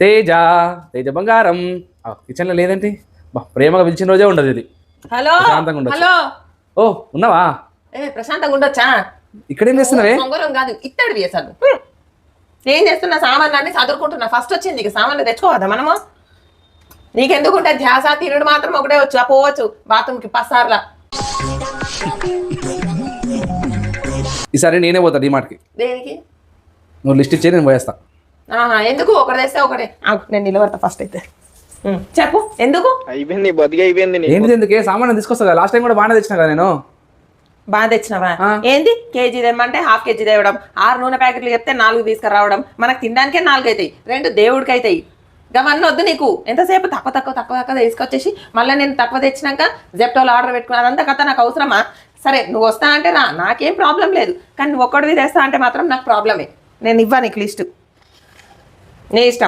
తేజ తేజ బంగారం. ఆ, కిచెన్లో లేదేంటి? బా ప్రేమగా పిలిచిన రోజే ఉండదు ఇది. హలో ప్రశాంతంగా ఉండొచ్చు. హలో. ఓ ఉన్నావా? ఏ ప్రశాంతంగా ఉండొచ్చా? ఇక్కడేం చేస్తున్నావే? పొంగరం కాదు అసలు హ్మ్. ఏం చేస్తున్నా సామాన్లు అన్ని చదువుకుంటున్నా ఫస్ట్ వచ్చింది ఇక సామాన్లు తెచ్చుకోవద్దా మనము? నీకెందుకుంటే ధ్యాస తినుడు మాత్రం ఒకటే వచ్చు. ఆ పోవచ్చు. బాత్రూమ్కి పసార్లా ఈసారి నేనే పోతా డిమార్ట్కి దేనికి? నువ్వు లిస్ట్ ఇచ్చే నేను పోయేస్తా. ఆహా, ఎందుకు? ఒకటి తెస్తే ఒకటే నేను నిలబడతా ఫస్ట్ అయితే. చెప్పు. ఎందుకు? అయిపోయింది బతికి అయిపోయింది. ఏంటిది ఎందుకే? సామాన్ తీసుకొస్తా లాస్ట్ టైం కూడా బాగానే తెచ్చినా కదా నేను? బాగా తెచ్చినావా. ఏంది? కేజీ తెమ్మంటే హాఫ్ కేజీ తేవడం ఆరు నూనె ప్యాకెట్లు చెప్తే నాలుగు తీసుకురావడం మనకు తినడానికే నాలుగు అవుతాయి. రెండు దేవుడికి అవుతాయి. అవన్నీ వద్దు నీకు. ఎంతసేపు? తక్కువ తక్కువ తక్కువ తక్కువ తీసుకొచ్చేసి మళ్ళీ నేను తక్కువ తెచ్చినాక జెప్టోలో ఆర్డర్ పెట్టుకున్నా అదంతా కథ నాకు అవసరమా? సరే నువ్వు వస్తా అంటే రా. నాకేం ప్రాబ్లం లేదు. కానీ నువ్వు ఒక్కడివి తెస్తా అంటే మాత్రం నాకు ప్రాబ్లమే నేను ఇవ్వా నీకు లిస్టు. Neste